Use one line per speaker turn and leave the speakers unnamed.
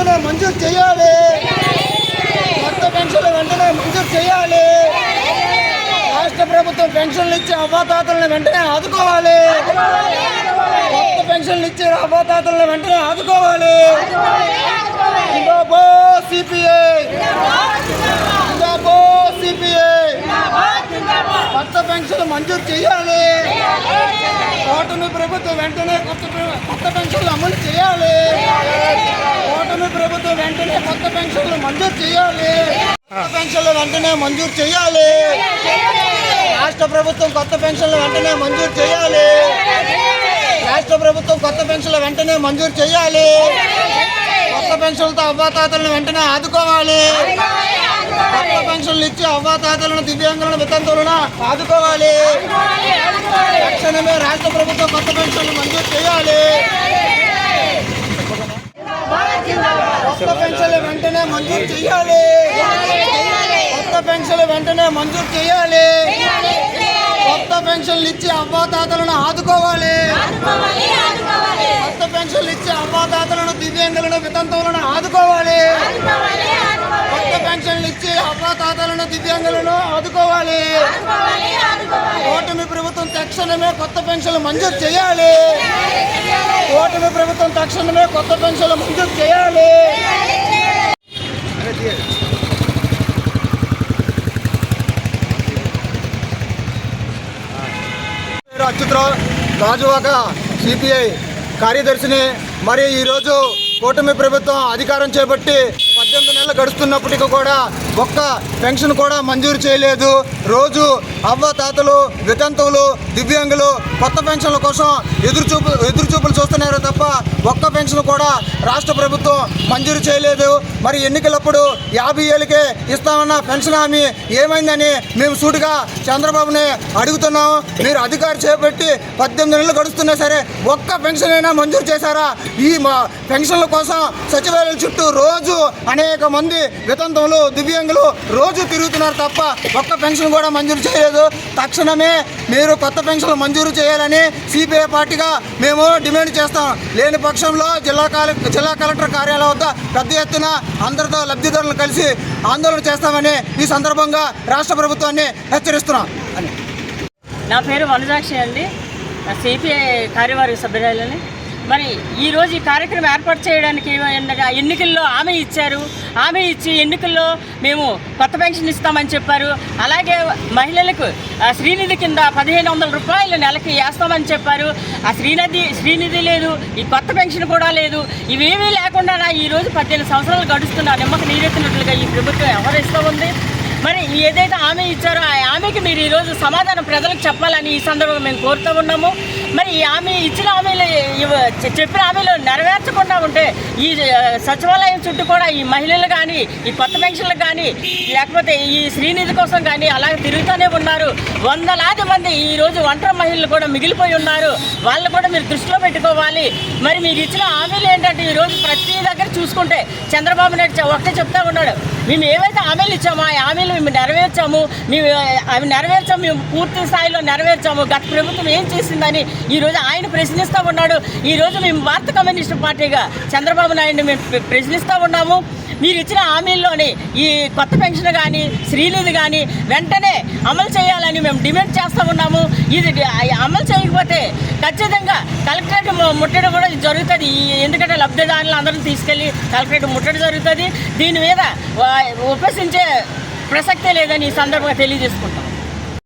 వెంటనే మంజూరు చేయాలి. కొత్త పెన్షన్లు వెంటనే మంజూరు చేయాలి. రాష్ట్ర ప్రభుత్వం పెన్షన్లు ఇచ్చే అవ్వాతాతలను వెంటనే ఆదుకోవాలి. కొత్త పెన్షన్లు ఇచ్చే అవ్వాతాతలను వెంటనే ఆదుకోవాలి. సిపిఐ. కొత్త పెన్షన్లు మంజూరు చేయాలి. ఓటమి ప్రభుత్వం వెంటనే కొత్త కొత్త పెన్షన్లు అమలు చేయాలి ఓటమి ప్రభుత్వం వెంటనే కొత్త పెన్షన్లు మంజూరు చేయాలి. పెన్షన్లు వెంటనే మంజూరు చేయాలి. రాష్ట్ర ప్రభుత్వం కొత్త పెన్షన్లు వెంటనే మంజూరు చేయాలి. రాష్ట్ర ప్రభుత్వం కొత్త పెన్షన్లు వెంటనే మంజూరు చేయాలి. కొత్త పెన్షన్లతో అవ్వాతాతలను వెంటనే ఆదుకోవాలి. కొత్త పెన్షన్లు ఇచ్చి అవ్వాతాతలను దివ్యాంగులను వితంతులను ఆదుకోవాలి. తక్షణమే రాష్ట్ర ప్రభుత్వం కొత్త పెన్షన్లు మంజూరు చేయాలి. కొత్త పెన్షన్లు వెంటనే మంజూరు చేయాలి. కొత్త పెన్షన్లు వెంటనే మంజూరు చేయాలి. కొత్త పెన్షన్లు ఇచ్చి అవ్వాతాతలను ఆదుకోవాలి. కొత్త పెన్షన్లు ఇచ్చి అవ్వాతాతలను దివ్యాంగులను వితంతువులను ఆదుకోవాలి. కొత్త పెన్షన్లు ఇచ్చి అవ్వాతాతలను దివ్యాంగులను ఆదుకోవాలి. ఓటమి ప్రభుత్వం తక్షణమే కొత్త పెన్షన్లు మంజూరు చేయాలి. ఓటమి ప్రభుత్వం తక్షణమే కొత్త పెన్షన్లు మంజూరు చేయాలి. అచ్యుతరావు రాజువాక సిపిఐ కార్యదర్శిని. మరి ఈరోజు కూటమి ప్రభుత్వం అధికారం చేపట్టి పద్దెనిమిది నెలలు గడుస్తున్నప్పటికీ కూడా ఒక్క పెన్షన్ కూడా మంజూరు చేయలేదు. రోజు అవ్వ తాతలు వితంతువులు దివ్యాంగులు కొత్త పెన్షన్ల కోసం ఎదురుచూపు ఎదురుచూపులు చూస్తున్నారు తప్ప ఒక్క పెన్షన్ కూడా రాష్ట్ర ప్రభుత్వం మంజూరు చేయలేదు. మరి ఎన్నికలప్పుడు యాభై ఏళ్ళకే ఇస్తామన్న పెన్షన్ హామీ ఏమైందని మేము సూటిగా చంద్రబాబుని అడుగుతున్నాం. మీరు అధికారి చేపట్టి పద్దెనిమిది నెలలు గడుస్తున్నా సరే ఒక్క పెన్షన్ అయినా మంజూరు చేశారా? ఈ మా పెన్షన్ల కోసం సచివాలయం చుట్టూ రోజు అనేక మంది వితంతువులు దివ్యాంగులు రోజు తిరుగుతున్నారు తప్ప ఒక్క పెన్షన్ కూడా మంజూరు చేయలేదు. తక్షణమే మీరు కొత్త పెన్షన్లు మంజూరు చేయాలని సిపిఐ పార్టీగా మేము డిమాండ్ చేస్తాం. లేని పక్షంలో జిల్లా కాల జిల్లా కలెక్టర్ కార్యాలయం వద్ద పెద్ద ఎత్తున అందరితో లబ్ధిదారులను కలిసి ఆందోళన చేస్తామని ఈ సందర్భంగా రాష్ట్ర ప్రభుత్వాన్ని హెచ్చరిస్తున్నాం. అని
నా పేరు వనజాక్షి అండి. సిపిఐ కార్యవర్గ సభ్యురాలని. మరి ఈరోజు ఈ కార్యక్రమం ఏర్పాటు చేయడానికి ఎన్నికల్లో హామీ ఇచ్చారు? హామీ ఇచ్చి ఎన్నికల్లో మేము కొత్త పెన్షన్ ఇస్తామని చెప్పారు. అలాగే మహిళలకు శ్రీనిధి కింద పదిహేను వందల రూపాయలు నెలకి వేస్తామని చెప్పారు. ఆ శ్రీనిధి శ్రీనిధి లేదు ఈ కొత్త పెన్షన్ కూడా లేదు. ఇవేమీ లేకుండా ఈరోజు పద్దెనిమిది సంవత్సరాలు గడుస్తున్న నిమ్మక నీరెత్తినట్లుగా ఈ ప్రభుత్వం వ్యవహరిస్తూ ఉంది. మరి ఏదైతే హామీ ఇచ్చారో ఆ హామీకి మీరు ఈరోజు సమాధానం ప్రజలకు చెప్పాలని ఈ సందర్భంగా మేము కోరుతూ ఉన్నాము. మరి ఈ హామీ ఇచ్చిన హామీలు చెప్పిన హామీలు నెరవేర్చకుండా ఉంటే ఈ సచివాలయం చుట్టూ కూడా ఈ మహిళలు కానీ ఈ కొత్త పెన్షన్లకు కానీ లేకపోతే ఈ శ్రీనిధి కోసం కానీ అలా తిరుగుతూనే ఉన్నారు. వందలాది మంది ఈ రోజు ఒంటరి మహిళలు కూడా మిగిలిపోయి ఉన్నారు. వాళ్ళు కూడా మీరు దృష్టిలో పెట్టుకోవాలి. మరి మీరు ఇచ్చిన హామీలు ఏంటంటే ఈరోజు ప్రతి దగ్గర చూసుకుంటే చంద్రబాబు నాయుడు ఒకటే చెప్తా ఉన్నాడు. మేము ఏవైతే హామీలు ఇచ్చామో ఆ హామీలు మేము నెరవేర్చాము. మేము అవి నెరవేర్చాము. మేము పూర్తి స్థాయిలో నెరవేర్చాము. గత ప్రభుత్వం ఏం చేసిందని ఈ రోజు ఆయన ప్రశ్నిస్తూ ఉన్నాడు. ఈ మేము భారత కమ్యూనిస్ట్ పార్టీగా చంద్రబాబు నాయుడిని మేము ప్రశ్నిస్తూ ఉన్నాము. మీరు ఇచ్చిన హామీల్లోని ఈ కొత్త పెన్షన్ కానీ శ్రీనిధి కానీ వెంటనే అమలు చేయాలని మేము డిమాండ్ చేస్తూ ఉన్నాము. ఇది అమలు చేయకపోతే ఖచ్చితంగా కలెక్టరేట్ ముట్టడం ముట్టడి కూడా జరుగుతుంది. ఈ- ఎందుకంటే లబ్ధిదారులు అందరూ తీసుకెళ్ళి కలెక్టరేట్ ముట్టడి జరుగుతుంది. దీని మీద ఉపసించే ప్రసక్తే లేదని ఈ సందర్భంగా తెలియజేసుకుంటాం.